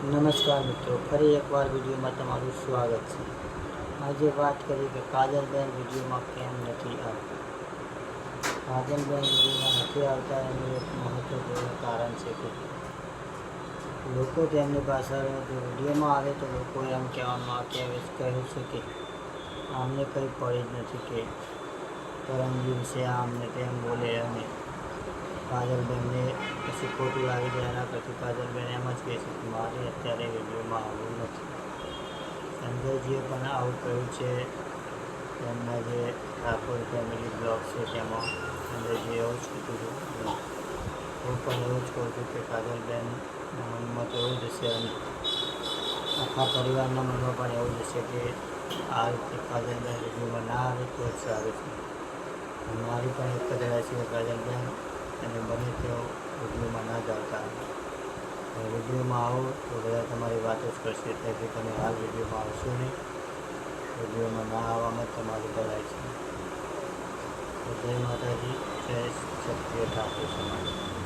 નમસ્કાર મિત્રો, ફરી એકવાર વિડીયોમાં તમારું સ્વાગત છે. આજે વાત કરી કે કાજલબેન વિડીયોમાં કેમ નથી આવતા? કાજલબેન વિડીયોમાં નથી આવતા એનું એક મહત્વપૂર્ણ કારણ છે કે લોકો તેમની પાછળ વિડીયોમાં આવે તો લોકો એમ કહેવામાં કે કહે છે કે આમને કંઈ પડી જ નથી કે પરમ દિવસે આમને તેમ બોલે અને કાજલબેનને પછી ખોટું લાગી જાય એના પછી કાજલબેન એમ જ કહે છે કે મારે અત્યારે વિડીયોમાં આવવું નથી. સંજયજીએ પણ આવું કહ્યું છે તેમના જે ઠાકોર ફેમિલી બ્લોગ છે તેમાં સંજયજીએ એવું જ કીધું હતું. હું પણ એવું જ કહું છું કે કાજલબેન મનમાં તો એવું જ હશે અને આખા પરિવારના મનમાં પણ એવું જ હશે કે આ રીતે કાજલબેન રિવ્યુમાં ના આવે તો જ સારું છે. મારી પણ એક જ છે કાજલબેન અને બને તેઓ વિડીયોમાં ના જ આવતા વિડીયોમાં આવો તો બધા તમારી વાતો જ કરશે એટલે તમે હાલ વિડીયોમાં આવશો નહીં. વિડીયોમાં ના આવવામાં તમારી ભલાઈ છે. જય માતાજી, જય ક્ષત્રિય ઠાકોર સમાજ.